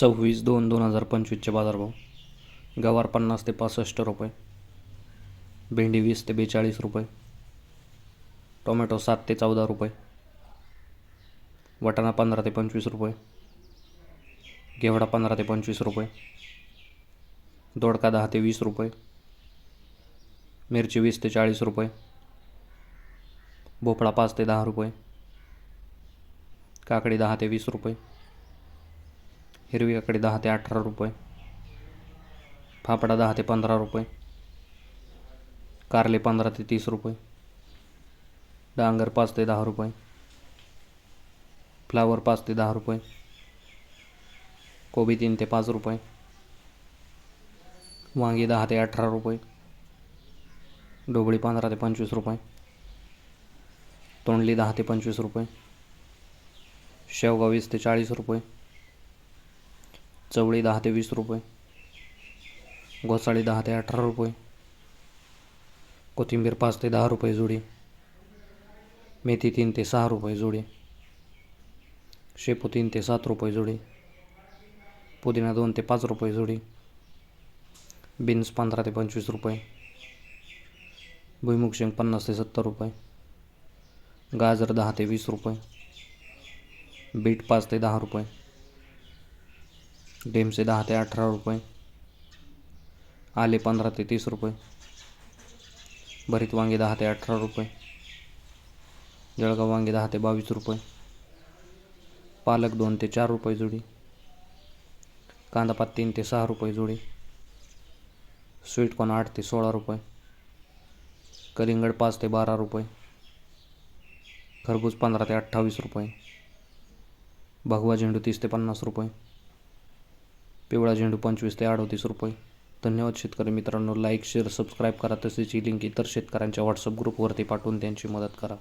सव्वीस दोन दोन हजार पंचवीसचे बाजारभाव. गवार पन्नास ते पासष्ट रुपये. भेंडी वीस ते बेचाळीस रुपये. टोमॅटो सात ते चौदा रुपये. वटाणा पंधरा ते पंचवीस रुपये. घेवडा पंधरा ते पंचवीस रुपये. दोडका दहा ते वीस रुपये. मिरची वीस ते चाळीस रुपये. भोपळा पाच ते दहा रुपये. काकडी दहा ते वीस रुपये. हिरवी काकडी दहा ते अठरा रुपये. फाफडा दहा ते पंधरा रुपये. कारले पंधरा ते तीस रुपये. डांगर पाच ते दहा रुपये. फ्लावर पाच ते दहा रुपये. कोबी तीन ते पाच रुपये. वांगी दहा ते अठरा रुपये. ढोबळी पंधरा ते पंचवीस रुपये. तोंडली दहा ते पंचवीस रुपये. शेवगा वीस ते चाळीस रुपये. चवळी दहा ते वीस रुपये. घोसाळी दहा ते अठरा रुपये. कोथिंबीर पाच ते दहा रुपये जोडी. मेथी तीन ते सहा रुपये जोडी. शेपू तीन ते सात रुपये जोडी. पुदिना दोन ते पाच रुपये जोडी. बीन्स पंधरा ते पंचवीस रुपये. भुईमुग शेंग पन्नास ते सत्तर रुपये. गाजर दहा ते वीस रुपये. बीट पाच ते दहा रुपये. डेमसे दहा ते अठरा रुपये. आले पंधरा ते तीस रुपये. भरीत वांगे दहा ते अठरा रुपये. जळगाव वांगे दहा ते बावीस रुपये. पालक दोन ते चार रुपये जोडी. कांदापात तीन ते सहा रुपये जोडी. स्वीटकॉर्न आठ ते सोळा रुपये. कलिंगड पाच ते बारा रुपये. खरबूज पंधरा ते अठ्ठावीस रुपये. भगवा झेंडू तीस ते पन्नास रुपये. पिवळा झेंडू पंचवीस ते अडतीस रुपये. धन्यवाद शेतकरी मित्रांनो. लाईक शेअर सबस्क्राईब करा. तसेच ही लिंक इतर शेतकऱ्यांच्या व्हॉट्सअप ग्रुपवरती पाठवून त्यांची मदत करा.